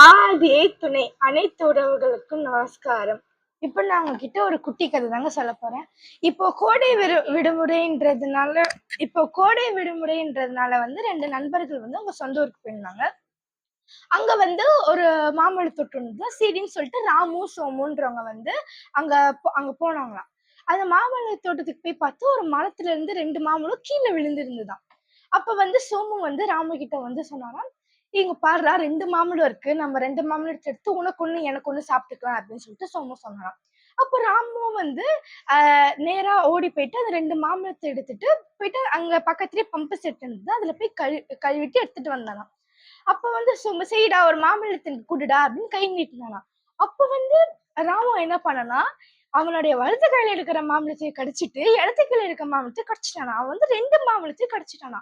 ஆதியே துணை அனைத்து உறவுகளுக்கும் நமஸ்காரம். இப்போ நான் உங்ககிட்ட ஒரு குட்டி கதை தாங்க சொல்ல போறேன். இப்போ கோடை விடு விடுமுறைன்றதுனால இப்போ கோடை விடுமுறைன்றதுனால வந்து ரெண்டு நண்பர்கள் வந்து அவங்க சொந்த ஊருக்கு போயிருந்தாங்க. அங்க வந்து ஒரு மாம்பழ தொட்டு இருந்தது சரின்னு சொல்லிட்டு ராமு சோமுன்றவங்க வந்து அங்க போ- அங்க போனாங்களாம். அந்த மாம்பழ தோட்டத்துக்கு போய் பார்த்து ஒரு மரத்துல இருந்து ரெண்டு மாம்பழம் கீழே விழுந்திருந்துதான். அப்ப வந்து சோமு வந்து ராமு கிட்ட வந்து சொன்னாராம் இங்க பாருடா ரெண்டு மாம்பழம் இருக்கு. நம்ம ரெண்டு மாம்பழம் எடுத்து உனக்கு ஒண்ணு எனக்கு ஒண்ணு சாப்பிட்டுக்கலாம் அப்படின்னு சொல்லிட்டு சோமு சொன்னாராம். அப்போ ராமும் வந்து அஹ் நேரா ஓடி போயிட்டு அந்த ரெண்டு மாம்பழத்தை எடுத்துட்டு போயிட்டு அங்க பக்கத்துலயே பம்பு செட் இருந்தது. அதுல போய் கழு கழுவிட்டு எடுத்துட்டு வந்தானாம் அப்ப வந்து சும்மா செய்டா ஒரு மாம்பழத்தின் குடுடா அப்படின்னு கை நீட்டினானா அப்ப வந்து ராமன் என்ன பண்ணனா அவனுடைய வலது கையில இருக்கிற மாம்பழத்தை கடிச்சிட்டு இடத்து கையில இருக்கிற மாம்பழத்தை கடிச்சிட்டானா. அவன் வந்து ரெண்டு மாம்பழத்தையும் கடிச்சிட்டானா.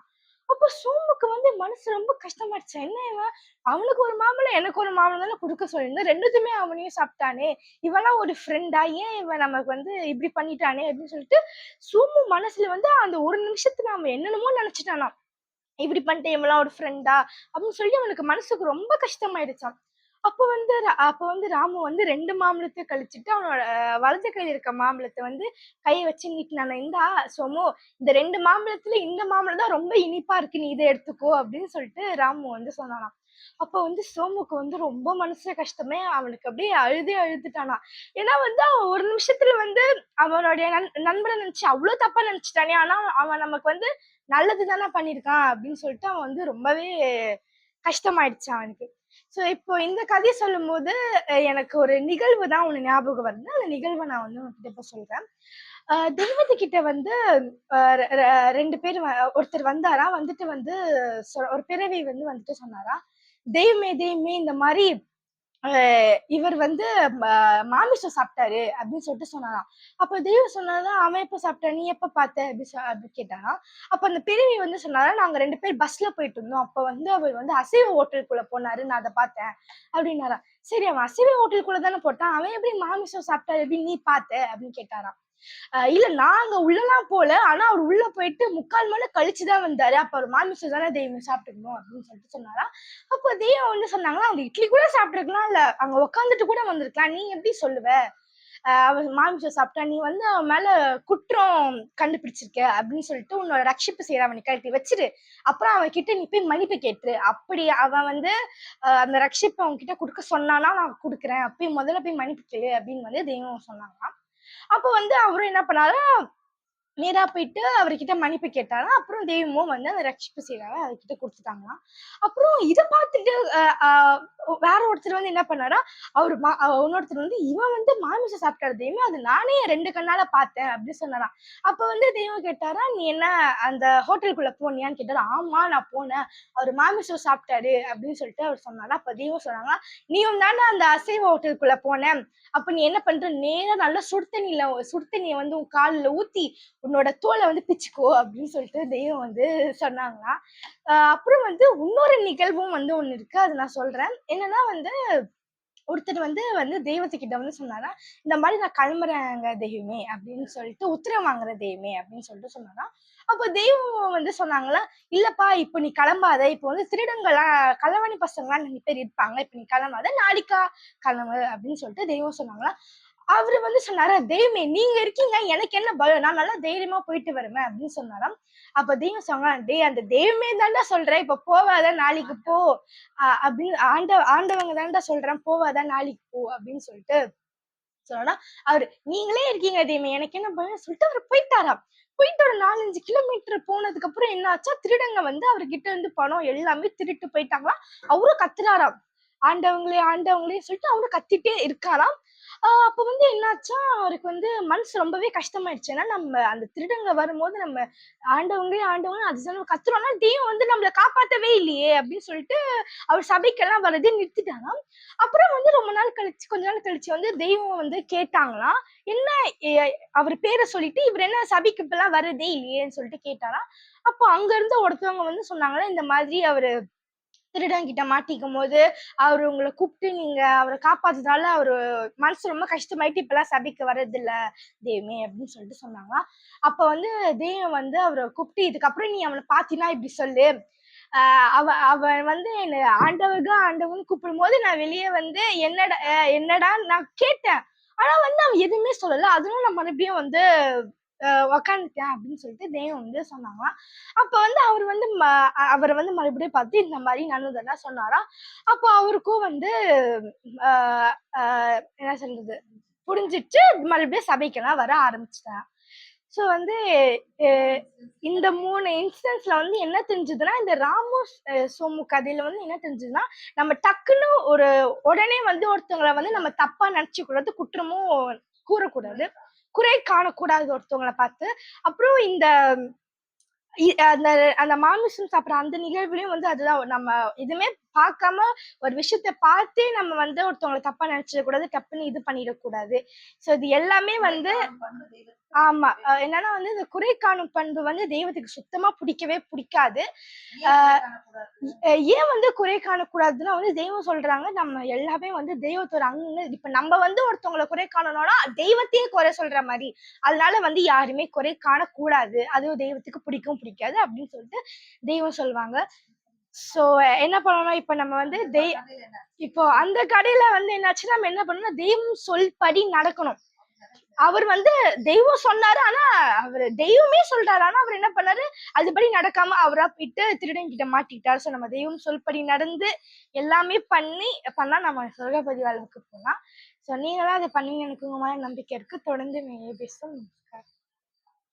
அப்ப சோமுக்கு வந்து மனசு ரொம்ப கஷ்டமாச்சு என்ன இவன்? அவனுக்கு ஒரு மாம்பழம் எனக்கு ஒரு மாம்பழம் தானே கொடுக்க சொல்லியிருந்தேன். ரெண்டுத்துமே அவனையும் சாப்பிட்டானே. இவெல்லாம் ஒரு ஃப்ரெண்டா ஏன் இவன் நமக்கு வந்து இப்படி பண்ணிட்டானே அப்படின்னு சொல்லிட்டு சோமு மனசுல வந்து அந்த ஒரு நிமிஷத்துல அவன் என்னென்னமோ நினைச்சிட்டானா இப்படி பண்ணிட்டேன் இவெல்லாம் ஒரு ஃப்ரெண்டா அப்படின்னு சொல்லி அவனுக்கு மனசுக்கு ரொம்ப கஷ்டமாயிடுச்சான் அப்போ வந்து ரா- அப்போ வந்து ராமு வந்து ரெண்டு மாம்பழத்தை கழிச்சிட்டு அவனோட வலது கையில் இருக்க மாம்பழத்தை வந்து கையை வச்சு நீட்டினான. இந்தா சோமு இந்த ரெண்டு மாம்பழத்துல இந்த மாம்பழம் தான் ரொம்ப இனிப்பா இருக்கு நீ இதை எடுத்துக்கோ அப்படின்னு சொல்லிட்டு ராமு வந்து சொன்னானாம். அப்போ வந்து சோமுக்கு வந்து ரொம்ப மனசு கஷ்டமே அவனுக்கு அப்படியே அழுதே அழுதுட்டானா. ஏன்னா வந்து அவன் ஒரு நிமிஷத்துல வந்து அவனுடைய நண்பனை நினைச்சு அவ்வளவு தப்பா நினைச்சிட்டானே ஆனா அவன் நமக்கு வந்து நல்லது தானே பண்ணியிருக்கான் அப்படின்னு சொல்லிட்டு அவன் வந்து ரொம்பவே கஷ்டமாயிடுச்சு அவனுக்கு. ஸோ இப்போ இந்த கதையை சொல்லும்போது எனக்கு ஒரு நிகழ்வு தான் ஒன்று ஞாபகம் வருது. அந்த நிகழ்வை நான் வந்து உங்ககிட்ட இப்போ சொல்றேன். தெய்வத்து தெய்வத்துக்கிட்ட வந்து ரெண்டு பேர் வ- ஒருத்தர் வந்தாரா? வந்துட்டு வந்து சொ- ஒரு பிறவி வந்து வந்துட்டு சொன்னாரா? தெய்வமே தெய்வமே இந்த மாதிரி இவர் வந்து மாமிசம் சாப்பிட்டாரு அப்படின்னு சொல்லிட்டு சொன்னாராம். அப்ப தெய்வம் சொன்னாதான் அவன் எப்ப சாப்பிட்டா நீ எப்ப பார்த்த? அப்படி அப்படி கேட்டாராம். அப்ப அந்த பிரிவி வந்து சொன்னாரா நாங்க ரெண்டு பேர் பஸ்ல போயிட்டு இருந்தோம். அப்ப வந்து அவர் வந்து அசைவ ஹோட்டலுக்குள்ள போனாரு. நான் அதை பார்த்தேன். அப்படின்னாரா சரி அவன் அசைவ ஹோட்டலுக்குள்ள தானே போட்டான். அவன் எப்படி மாமிசம் சாப்பிட்டாரு? அப்படின்னு நீ பார்த்த? அப்படின்னு கேட்டாராம். இல்ல நாங்க உள்ளலாம் போல ஆனா அவர் உள்ள போயிட்டு முக்கால் மணி கழிச்சுதான் வந்தாரு. அப்ப அவர் மாமிசம் தானே தெய்வம் சாப்பிட்டுக்கணும் அப்படின்னு சொல்லிட்டு சொன்னாரா? அப்போ தெய்வம் வந்து சொன்னாங்களா? அவங்க இட்லி கூட சாப்பிட்டுருக்கலாம் இல்ல அங்க உட்காந்துட்டு கூட வந்திருக்கலாம். நீ எப்படி சொல்லுவ? ஆஹ் அவன் மாமிசம் சாப்பிட்டா நீ வந்து அவன் மேல குற்றம் கண்டுபிடிச்சிருக்க அப்படின்னு சொல்லிட்டு உன்னோட ரட்சிப்பு செய்யற அவனை கழட்டி வச்சிரு. அப்புறம் அவன் கிட்ட நீ போய் மன்னிப்பு கேட்டுரு. அப்படி அவன் வந்து அந்த ரட்சிப்பை அவன் கிட்ட கொடுக்க சொன்னானா நான் கொடுக்குறேன். அப்பயும் முதல்ல போய் மன்னிப்பு கேளு அப்படின்னு வந்து தெய்வம் சொன்னாங்களாம். அப்போ வந்து அவரும் என்ன பண்ணாரு நேரா போயிட்டு அவர்கிட்ட மன்னிப்பு கேட்டாராம். அப்புறம் தெய்வமும் வந்து அந்த ரட்சிப்பு செய்யறாங்க அவர்கிட்ட கொடுத்துட்டாங்களாம். அப்புறம் இதை பார்த்துட்டு ஆஹ், வேற ஒருத்தர் வந்து என்ன பண்ணாரா அவர் மா இன்னொருத்தர் வந்து இவன் வந்து மாமிசம் சாப்பிட்டாரு தெய்வம் அது நானே ரெண்டு கண்ணால பார்த்தேன் அப்படின்னு சொன்னாராம். அப்ப வந்து தெய்வம் கேட்டாரா நீ என்ன அந்த ஹோட்டலுக்குள்ள போனியான்னு கேட்டாரு. ஆமா நான் போனேன். அவர் மாமிசம் சாப்பிட்டாரு அப்படின்னு சொல்லிட்டு அவர் சொன்னாரா. அப்ப தெய்வம் சொன்னாங்க நீயும் தானே அந்த அசைவ ஹோட்டலுக்குள்ள போனேன். அப்ப நீ என்ன பண்ற? நேரா நல்லா சுடுத்தண்ணியில சுடுதண்ணிய வந்து உன் காலில் ஊத்தி உன்னோட தோலை வந்து பிச்சுக்கோ அப்படின்னு சொல்லிட்டு தெய்வம் வந்து சொன்னாங்களாம் ஆஹ் அப்புறம் வந்து இன்னொரு நிகழ்வும் வந்து ஒண்ணு இருக்கு. அது நான் சொல்றேன். என்னன்னா வந்து ஒருத்தர் வந்து வந்து தெய்வத்துக்கிட்ட வந்து சொன்னாரா இந்த மாதிரி நான் கிளம்புறேங்க தெய்வமே அப்படின்னு சொல்லிட்டு உத்தரம் வாங்குற தெய்வமே அப்படின்னு சொல்லிட்டு சொன்னாரா. அப்போ தெய்வம் வந்து சொன்னாங்களா இல்லப்பா இப்போ நீ கிளம்பாத. இப்போ வந்து திருடங்கள்லாம் களவாணி பசங்களாம் நிறைய பேர் இருப்பாங்க. இப்போ நீ கிளம்பாத. நாளைக்கா கிளம்பு அப்படின்னு சொல்லிட்டு தெய்வம் சொன்னாங்களா. அவரு வந்து சொன்னாரா தெய்வமே நீங்க இருக்கீங்க எனக்கு என்ன பயம்? நான் நல்லா தைரியமா போயிட்டு வருவேன் அப்படின்னு சொன்னாராம். அப்ப தெய்வம் சொன்னா டேய் அந்த தெய்வமே தாண்டா சொல்றேன் இப்ப போவாத நாளைக்கு போ. ஆஹ் அப்படின்னு ஆண்ட ஆண்டவங்க தாண்டா சொல்றேன் போவாத நாளைக்கு போ அப்படின்னு சொல்லிட்டு சொன்னா அவரு நீங்களே இருக்கீங்க தெய்வமே எனக்கு என்ன பயம்? சொல்லிட்டு அவர் போயிட்டாராம். போயிட்டு ஒரு நாலஞ்சு கிலோமீட்டர் போனதுக்கு அப்புறம் என்ன ஆச்சா திருடங்க வந்து அவர்கிட்ட இருந்து பணம் எல்லாமே திருட்டு போயிட்டாங்களாம். அவரும் கத்துறாராம் ஆண்டவங்களே ஆண்டவங்களே சொல்லிட்டு அவரும் கத்திட்டே இருக்காராம். அப்ப வந்து என்னாச்சா? அவருக்கு வந்து மனசு ரொம்பவே கஷ்டமாயிடுச்சு. ஏன்னா நம்ம அந்த திருடங்க வரும்போது நம்ம ஆண்டவங்களே ஆண்டவங்க அது அதுதான் கத்துறோம்னா தெய்வம் வந்து நம்மளை காப்பாத்தவே இல்லையே அப்படின்னு சொல்லிட்டு அவர் சபைக்கெல்லாம் வரதே நிறுத்திட்டாராம். அப்புறம் வந்து ரொம்ப நாள் கழிச்சு கொஞ்ச நாள் கழிச்சு வந்து தெய்வம் வந்து கேட்டாங்களாம். என்ன அவர் பேரை சொல்லிட்டு இவர் என்ன சபைக்கு இப்பெல்லாம் வரதே இல்லையேன்னு சொல்லிட்டு கேட்டாராம். அப்போ அங்க இருந்து ஒருத்தவங்க வந்து சொன்னாங்களா இந்த மாதிரி அவரு திருடன் கிட்ட மாட்டிக்கும் போது அவர் உங்களை கூப்பிட்டு நீங்க அவரை காப்பாத்துறதுனால அவரு மனசு ரொம்ப கஷ்டமாயிட்டு இப்பெல்லாம் சபைக்கு வர்றது இல்ல தெய்வமே அப்படின்னு சொல்லிட்டு சொன்னாங்க. அப்ப வந்து தெய்வம் வந்து அவரை கூப்பிட்டு இதுக்கப்புறம் நீ அவனை பாத்தினா இப்படி சொல்லு. ஆஹ் அவ அவன் வந்து என்ன ஆண்டவர்க ஆண்டவன் கூப்பிடும் போது நான் வெளியே வந்து என்னடா என்னடா? நான் கேட்டேன். ஆனா வந்து அவன் எதுவுமே சொல்லல. அதனால நான் மறுபடியும் வந்து உக்காந்துட்டேன் அப்படின்னு சொல்லிட்டு தெய்வம் வந்து சொன்னாங்களாம். அப்போ வந்து அவர் வந்து ம- அவரை வந்து மறுபடியும் பார்த்து இந்த மாதிரி நடந்ததெல்லாம் சொன்னாராம். அப்போ அவருக்கும் வந்து ஆஹ் என்ன சொல்றது புரிஞ்சிட்டு மறுபடியும் சபைக்கெல்லாம் வர ஆரம்பிச்சிட்டேன் ஸோ வந்து இந்த மூணு இன்ஸ்டன்ஸ்ல வந்து என்ன தெரிஞ்சதுன்னா இந்த ராமு சோமு கதையில வந்து என்ன தெரிஞ்சதுன்னா நம்ம டக்குன்னு ஒரு உடனே வந்து ஒருத்தவங்களை வந்து நம்ம தப்பா நினைச்சு கூடாது குற்றமும் கூறக்கூடாது. குறை காணக்கூடாது ஒருத்தவங்களை பார்த்து. அப்புறம் இந்த அந்த அந்த மாமிசம் சாப்பிட்ற அந்த நிகழ்வுலயும் வந்து அதுதான் நம்ம எதுவுமே பார்க்காம ஒரு விஷயத்த பார்த்தே நம்ம வந்து ஒருத்தவங்களை தப்பா நினைச்சிடக் கூடாது தப்புன்னு இது பண்ணிடக்கூடாது ஸோ இது எல்லாமே வந்து ஆமா என்னன்னா வந்து இந்த குறை காணும் பண்பு வந்து தெய்வத்துக்கு சுத்தமா பிடிக்கவே பிடிக்காது. ஏன் வந்து குறை காணக்கூடாதுன்னா வந்து தெய்வம் சொல்றாங்க நம்ம எல்லாமே வந்து தெய்வத்தோட அங்க இப்ப நம்ம வந்து ஒருத்தவங்களை குறை காணணும்னா தெய்வத்தையே குறை சொல்ற மாதிரி. அதனால வந்து யாருமே குறை காணக்கூடாது. அது தெய்வத்துக்கு பிடிக்கும் பிடிக்காது அப்படின்னு சொல்லிட்டு தெய்வம் சொல்லுவாங்க சோ என்ன பண்ணணும் இப்ப நம்ம வந்து தெய் இப்போ அந்த கடையில வந்து என்னாச்சு நம்ம என்ன பண்ணணும் தெய்வம் சொல்படி நடக்கணும். அவர் வந்து தெய்வம் சொன்னாரு ஆனா அவர் தெய்வமே சொல்றாரு. ஆனா அவர் என்ன பண்ணாரு? அதுபடி நடக்காம அவரா போயிட்டு திருடன் கிட்ட மாட்டிக்கிட்டாரு. சோ நம்ம தெய்வம் சொல்படி நடந்து எல்லாமே பண்ணி பண்ணா நம்ம சொர்க்கபதி வாழ்வுக்கு போகலாம் சோ நீங்களாம் அதை பண்ணி எனக்கு உங்க மேல நம்பிக்கை இருக்கு. தொடர்ந்து நீங்க பேசும்